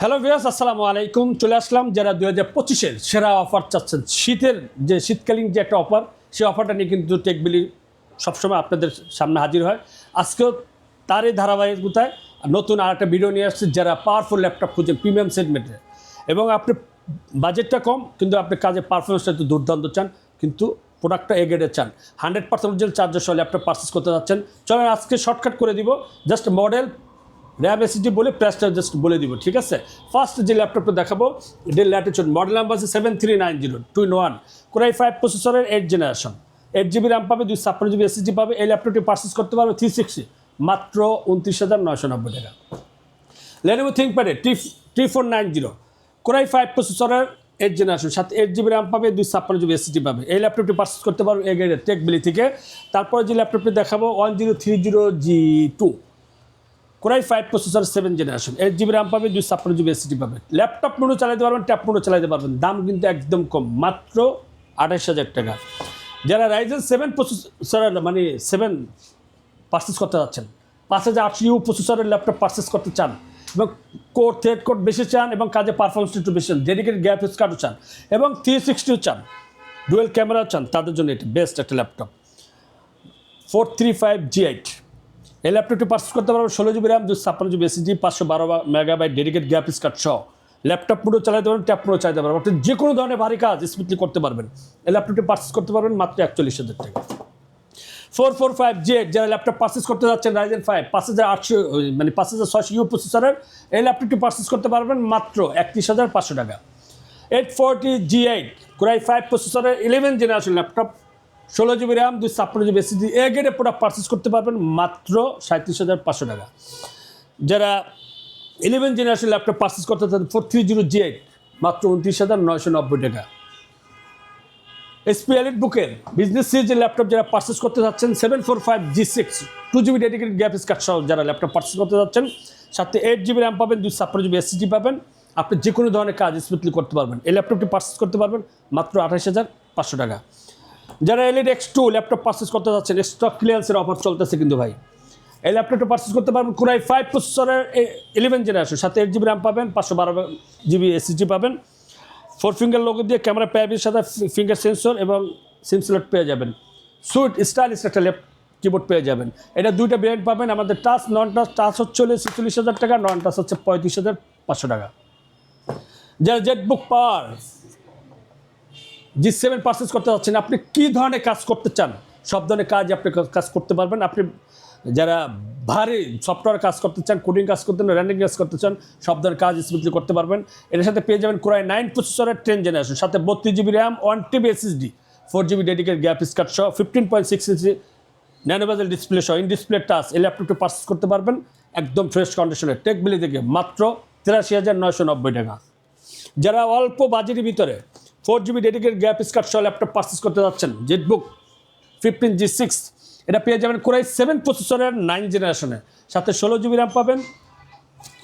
Hello ভিয়াস আসসালামু আলাইকুম চলে আসলাম যারা দু হাজার পঁচিশের সেরা অফার চাচ্ছেন, শীতের যে শীতকালীন যে একটা অফার সেই অফারটা নিয়ে কিন্তু টেকবিলি সবসময় আপনাদের সামনে হাজির হয়। আজকেও তারই ধারাবাহিকতায় নতুন আর একটা ভিডিও নিয়ে আসছে যারা পাওয়ারফুল ল্যাপটপ খুঁজেন প্রিমিয়াম সেগমেন্টে এবং আপনি বাজেটটা কম, কিন্তু আপনি কাজে পারফরমেন্সটা একটু দুর্দান্ত চান, কিন্তু প্রোডাক্টটা এগেডে চান। হান্ড্রেড পার্সেন্ট চার্জার সহ ল্যাপটপ পারচেস করতে যাচ্ছেন। চলেন আজকে শর্টকাট করে দিব। জাস্ট মডেল র্যাম এসিডি বলে প্রাইসটা জাস্ট বলে দিব, ঠিক আছে? ফার্স্ট যে ল্যাপটপটা দেখাবো ডেল ল্যাটিচিউড মডেল নাম্বার আছে seven three nine zero two one core i five প্রসেসরের eight generation eight GB RAM পাবে, দুই ছাপ্পান্ন জিবি এসিডি পাবে, এই ল্যাপটপটি পারচেস করতে পারবে থ্রি সিক্সটি মাত্র উনত্রিশ হাজার নয়শো নব্বই টাকা। Lenovo থিঙ্কপ্যাডে T T four nine zero core i five প্রসেসরের এইট জেনারেশন সাথে এইট জিবি র্যাম পাবে, দুই ছাপ্পান্ন জিবি এসিডি পাবে। এই ল্যাপটপটি পারচেস করতে পারবে এগের টেকবিলি থেকে। তারপরে যে ল্যাপটপটি দেখাবো one zero three zero G two core i five processor seven generation eight GB RAM পাবে, দুই ছাপ্পান্ন জিবি এসিডি পাবে। ল্যাপটপ মোডও চালাতে পারবেন ট্যাপ মোডও চালাতে পারবেন। দাম কিন্তু একদম কম, মাত্র আঠাশ হাজার টাকা। যারা রাইজেন সেভেন প্রসেসর মানে সেভেন পারচেস করতে যাচ্ছেন, পাঁচ হাজার আটশো ইউ প্রসেসরের ল্যাপটপ পারচেস করতে চান এবং কোড থ্রেড কোড বেশি চান এবং কাজে পারফরমেন্স একটু বেশি চান ডেডিকেটেড গ্রাফিক্স কার্ডও চান এবং থ্রি সিক্সটিও চান ডুয়েল ক্যামেরাও চান, তাদের জন্য এটি বেস্ট একটা laptop four three five G eight এই ল্যাপটপটি পারচেস করতে পারবেন ষোলো জিবি র্যাম দুশো ছাপ্পান্ন জিবি এসিজি পাঁচশো বারো মেগাবাইট ডেডিকেট গ্রাফিক্স কার্ড সহ। ল্যাপটপ পুরো চালাতে পারবেন ট্যাপ পুরো চালাতে পারবেন। আপনি যে কোনো ধরনের ভারী কাজ স্মুথলি করতে পারবেন। এই ল্যাপটপটি পারচেস করতে পারবেন মাত্র একচল্লিশ হাজার টাকা। ফোর ফোর ফাইভ জেড যারা ল্যাপটপ পারচেস করতে যাচ্ছেন রাইজেন ফাইভ পাঁচ হাজার আটশো মানে পাঁচ হাজার ছয়শো ইউ প্রসেসরের এই ল্যাপটপটি পারচেস করতে পারবেন মাত্র একত্রিশ হাজার পাঁচশো টাকা। Eight forty G eight core i five প্রসেসরের ইলেভেন জেনারেশন ল্যাপটপ ষোলো জিবি র্যাম, দুই ছাপ্পান্ন জিবি এসিডি এ গ্রেডের প্রোডাক্ট পারচেস করতে পারবেন মাত্র সাঁত্রিশ হাজার পাঁচশো টাকা। যারা ইলেভেন জেনারেশন ল্যাপটপ পারচেস করতে চান four three zero G eight মাত্র উনত্রিশ হাজার নয়শো নব্বই টাকা। এসপি এলিট বুকের বিজনেস সিরিজের ল্যাপটপ যারা পারচেস করতে যাচ্ছেন seven four five G six two GB dedicated graphics card সহ যারা ল্যাপটপ পারচেস করতে যাচ্ছেন সাথে এইট জিবি র্যাম পাবেন, দুই ছাপ্পান্ন জিবি এসএসডি পাবেন। আপনি যে কোনো ধরনের কাজ স্মুথলি করতে পারবেন। এই ল্যাপটপটি পারচেস করতে পারবেন মাত্র আঠাশ হাজার পাঁচশো টাকা। যারা LED X two laptop purchase করতে যাচ্ছেন স্টক ক্লিয়ারেন্সের অফার চলতেছে কিন্তু ভাই। এই ল্যাপটপটা পারচেস করতে পারবেন কুরাই ফাইভ প্রসেসরের ইলেভেন জেনারেশন সাথে এইট জিবি র্যাম পাবেন, পাঁচশো বারো জিবি এসএসডি পাবেন। ফোর ফিঙ্গার লোগো দিয়ে ক্যামেরা প্যাবির সাথে ফিঙ্গার সেন্সর এবং সিম স্লট পেয়ে যাবেন। সুইট স্টাইলিশ একটা ল্যাপ কিবোর্ড পেয়ে যাবেন। এটা দুইটা ব্র্যান্ড পাবেন, আমাদের টাচ নন টাচ টাচ হচ্ছে ছেচল্লিশ হাজার টাকা নন টাচ হচ্ছে পঁয়ত্রিশ হাজার পাঁচশো টাকা। যারা ZBook power G seven purchase করতে চাচ্ছেন, আপনি কী ধরনের কাজ করতে চান? সব ধরনের কাজ আপনি কাজ করতে পারবেন। আপনি যারা ভারী সফটওয়্যার কাজ করতে চান কোডিং কাজ করতে চান র্যান্ডিং কাজ করতে চান, সব ধরনের কাজ স্মুথলি করতে পারবেন। এটার সাথে পেয়ে যাবেন কোরআই নাইন প্রসেসরের টেন জেনারেশন সাথে বত্রিশ GB RAM one TB SSD four GB dedicate graphics card সহ fifteen point six inch nano bezel display সহ ইন ডিসপ্লে টাচ এই ল্যাপটপটি পারচেস করতে পারবেন। একদম ফ্রেশ কন্ডিশনে টেক বিলি থেকে মাত্র তিরাশি হাজার নয়শো নব্বই টাকা। যারা অল্প বাজেটের ভিতরে four GB dedicate graphics card সহ ল্যাপটপ পারচেস করতে যাচ্ছেন। জেটবুক ফিফটিন জি সিক্স এটা পেয়ে যাবেন কোরাই সেভেন প্রসেসরের নাইন জেনারেশনে সাথে ষোলো জিবি র্যাম পাবেন,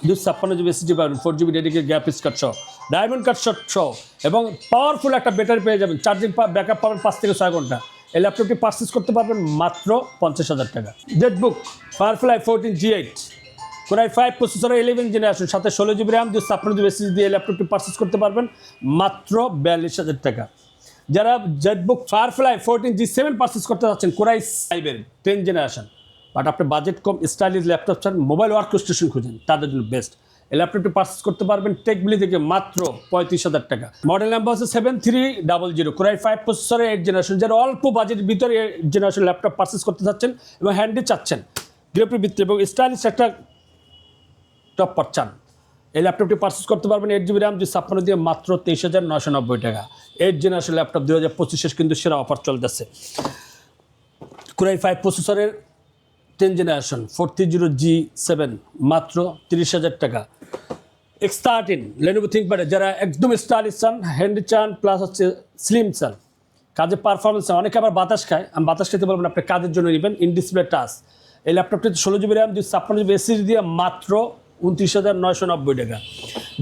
দুশো ছাপ্পান্ন জিবি এসএসডি পাবেন ফোর জিবি ডেডিকেট গ্যাপ স্কার্ট সহ ডায়মন্ড কার্ড শট সহ, এবং পাওয়ারফুল একটা ব্যাটারি পেয়ে যাবেন। চার্জিং ব্যাকআপ পাবেন পাঁচ থেকে ছয় ঘণ্টা। এই ল্যাপটপটি পারচেস করতে পারবেন মাত্র পঞ্চাশ হাজার টাকা। ZBook Firefly fourteen G eight core i five প্রসেসরের ইলেভেন জেনারেশন সাথে ষোলো জিবি র্যাম দুশো ছাপ্পান্ন জিবি এসএসডি দিয়ে ল্যাপটপটি পারচেস করতে পারবেন, মাত্র বিয়াল্লিশ হাজার টাকা। যারা ZBook Firefly fourteen G seven purchase করতে চাচ্ছেন কোরাই ফাইভের টেন জেনারেশন বাট আপনি বাজেট কম স্টাইলিশ ল্যাপটপ চান মোবাইল ওয়ার্ক স্টেশন খুঁজেন, তাদের জন্য বেস্ট এই ল্যাপটপটি পারচেস করতে পারবেন টেকবিলি থেকে মাত্র পঁয়ত্রিশ হাজার টাকা। মডেল নাম্বার হচ্ছে seven three double zero core i five প্রসেসরের এইট জেনারেশন যারা অল্প বাজেটের ভিতরে এইট জেনারেশন ল্যাপটপ পারচেস করতে চাচ্ছেন এবং হ্যান্ডি চাচ্ছেন গ্রেপের ভিতরে এবং স্টাইলিশ একটা টপ চান। এই ল্যাপটপটি পারচেস করতে পারবেন এইট জিবি র্যাম দুই ছাপ্পান্ন দিয়ে মাত্র তেইশ হাজার নশো নব্বই টাকা। এইট জেনারেশন ল্যাপটপ দু হাজার পঁচিশের কিন্তু সেরা অফার চলতেছে। কুরাই ফাইভ প্রসেসরের ten generation four three zero G seven মাত্র তিরিশ হাজার টাকা। এক্স থার্টিন লেনোভো থিঙ্কপ্যাডে যারা একদম স্টাইলিশ চান হ্যান্ডি চান প্লাস হচ্ছে স্লিম চান। কাজে পারফরমেন্স চান, অনেকে আবার বাতাস খায়। আমি বাতাস খেতে বলবেন আপনি কাজের জন্য নেবেন ইন ডিসপ্লে টাচ এই ল্যাপটপটি ষোলো জিবি র্যাম দুই ছাপ্পান্ন জিবি এসিডি দিয়ে মাত্র উনত্রিশ হাজার নয়শো নব্বই টাকা।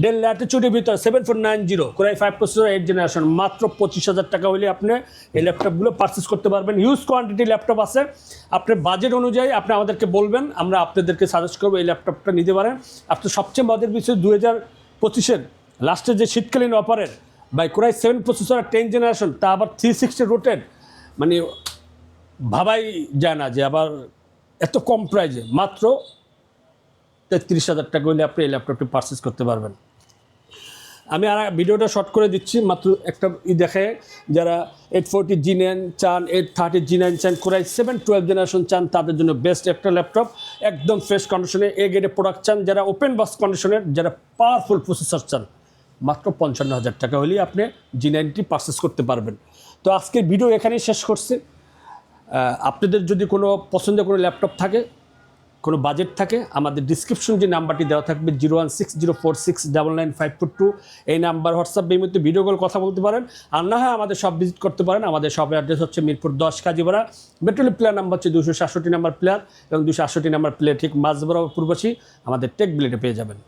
ডেল ল্যাটিচিউডের ভিতরে seven four nine zero core i five processor eight generation মাত্র পঁচিশ হাজার টাকা হলে আপনি এই ল্যাপটপগুলো পারচেস করতে পারবেন। হিউজ কোয়ান্টিটি ল্যাপটপ আছে। আপনার বাজেট অনুযায়ী আপনি আমাদেরকে বলবেন, আমরা আপনাদেরকে সাজেস্ট করব এই ল্যাপটপটা নিতে পারেন। আপনার সবচেয়ে বাজেট বিষয়ে দু হাজার পঁচিশের লাস্টের যে শীতকালীন অফারের by core i seven processor ten generation তা আবার থ্রি সিক্সটি রোটেড মানে ভাবাই যায় না যে আবার এত কম প্রাইজে মাত্র তেত্রিশ হাজার টাকা হলে আপনি এই ল্যাপটপটি পারচেস করতে পারবেন। আমি আর ভিডিওটা শর্ট করে দিচ্ছি, মাত্র একটা ই দেখে, যারা এইট ফোরটি জি নাইন চান এইট থার্টি জি নাইন চান core i seven twelve generation চান, তাদের জন্য বেস্ট একটা ল্যাপটপ। একদম ফ্রেশ কন্ডিশনে এ গ্রেডে প্রোডাক্ট চান, যারা ওপেন বক্স কন্ডিশনের যারা পাওয়ারফুল প্রসেসর চান, মাত্র পঞ্চান্ন হাজার টাকা হলেই আপনি জি নাইনটি পারচেস করতে পারবেন। তো আজকের ভিডিও এখানেই শেষ করছি। আপনাদের যদি কোনো পছন্দের কোনো ল্যাপটপ থাকে কোনো বাজেট থাকে, আমাদের ডিসক্রিপশন যে নাম্বারটি দেওয়া থাকবে zero one six zero four six double nine five four two এই নাম্বার হোয়াটসঅ্যাপ মধ্যে ভিডিও কল কথা বলতে পারেন। আর না হয় আমাদের সব ভিজিট করতে পারেন, আমাদের সব অ্যাড্রেস হচ্ছে মিরপুর দশ কাজীপাড়া। মেট্রোলি প্লেয়ার নাম্বার হচ্ছে দুশো সাতষট্টি নাম্বার প্লেয়ার এবং দুশো আটষট্টি নাম্বার প্লেয়ার ঠিক মাঝ বরাবর পূর্বশী। আমাদের টেক বিলেটে পেয়ে যাবেন।